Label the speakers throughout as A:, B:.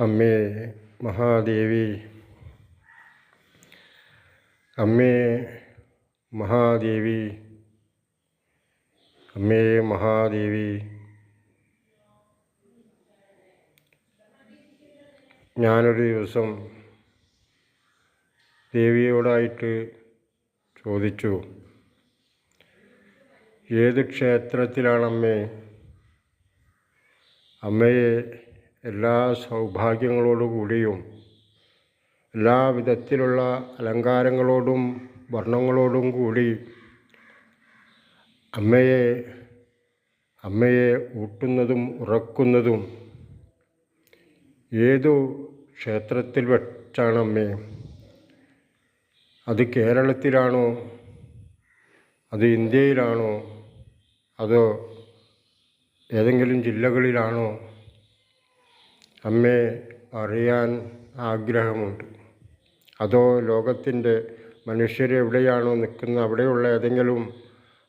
A: അമ്മേ മഹാദേവി. അമ്മേ മഹാദേവി. അമ്മേ മഹാദേവി. ഞാനൊരു ദിവസം ദേവിയോടായിട്ട് ചോദിച്ചു ഏത് ക്ഷേത്രത്തിലാണമ്മേ? അമ്മയെ എല്ലാ സൗഭാഗ്യങ്ങളോടുകൂടിയും എല്ലാ വിധത്തിലുള്ള അലങ്കാരങ്ങളോടും വർണങ്ങളോടും കൂടി അമ്മയെ അമ്മയെ ഊട്ടുന്നതും ഉറക്കുന്നതും ഏതു ക്ഷേത്രത്തിൽ വെച്ചാണ് അമ്മേ അത് കേരളത്തിലാണോ? അത് ഇന്ത്യയിലാണോ? അതോ ഏതെങ്കിലും ജില്ലകളിലാണോ? അമ്മയെ അറിയാൻ ആഗ്രഹമുണ്ട്. അതോ ലോകത്തിന്റെ മനുഷ്യരെവിടെയാണോ നിൽക്കുന്ന അവിടെയുള്ള ഏതെങ്കിലും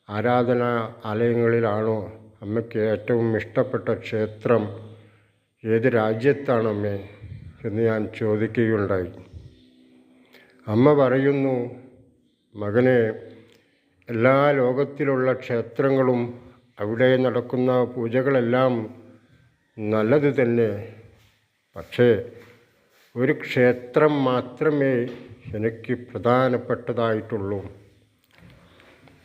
A: ആരാധനാ ആലയങ്ങളിലാണോ അമ്മയ്ക്ക് ഏറ്റവും ഇഷ്ടപ്പെട്ട ക്ഷേത്രം ഏത് രാജ്യത്താണ് അമ്മേ എന്ന് ഞാൻ ചോദിക്കുകയുണ്ടായി. അമ്മ പറയുന്നു മകനെ എല്ലാ ലോകത്തിലുള്ള ക്ഷേത്രങ്ങളും അവിടെ നടക്കുന്ന പൂജകളെല്ലാം നല്ലത് തന്നെ പക്ഷേ ഒരു ക്ഷേത്രം മാത്രമേ എനിക്ക് പ്രധാനപ്പെട്ടതായിട്ടുള്ളൂ.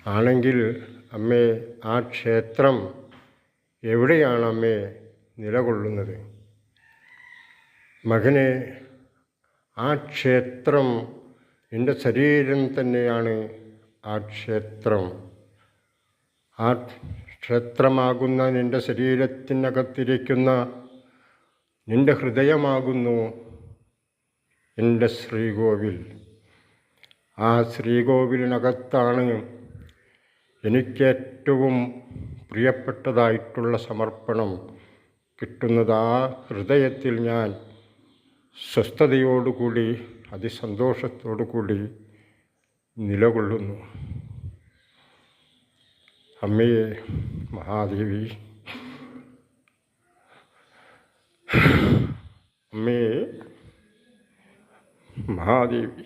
A: ആണെങ്കിൽ അമ്മേ ആ ക്ഷേത്രം എവിടെയാണ് അമ്മേ നിലകൊള്ളുന്നത്? മകനെ ആ ക്ഷേത്രം എന്റെ ശരീരം തന്നെയാണ്. ആ ക്ഷേത്രം ആ ക്ഷേത്രമാകുന്ന നിന്റെ ശരീരത്തിനകത്തിരിക്കുന്ന നിന്റെ ഹൃദയമാകുന്നു എന്റെ ശ്രീകോവിൽ. ആ ശ്രീകോവിലിനകത്താണ് എനിക്കേറ്റവും പ്രിയപ്പെട്ടതായിട്ടുള്ള സമർപ്പണം കിട്ടുന്നത്. ആ ഹൃദയത്തിൽ ഞാൻ സ്വസ്ഥതയോടുകൂടി അതിസന്തോഷത്തോടുകൂടി നിലകൊള്ളുന്നു. അമ്മയെ മഹാദേവി महादेवी।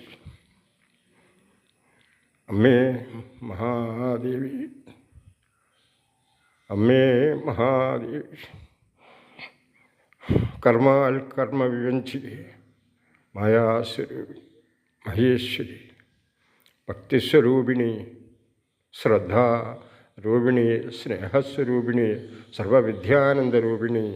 A: अम्मे महादेवी। अम्मे महादेवी। कर्माल कर्म विवंचिनी मायास्वरूपी महेश्वरी। भक्तिस्वरूपिणी श्रद्धा रूपिणी स्नेहस्वरूपिणी सर्वविद्यानंदरूपिणी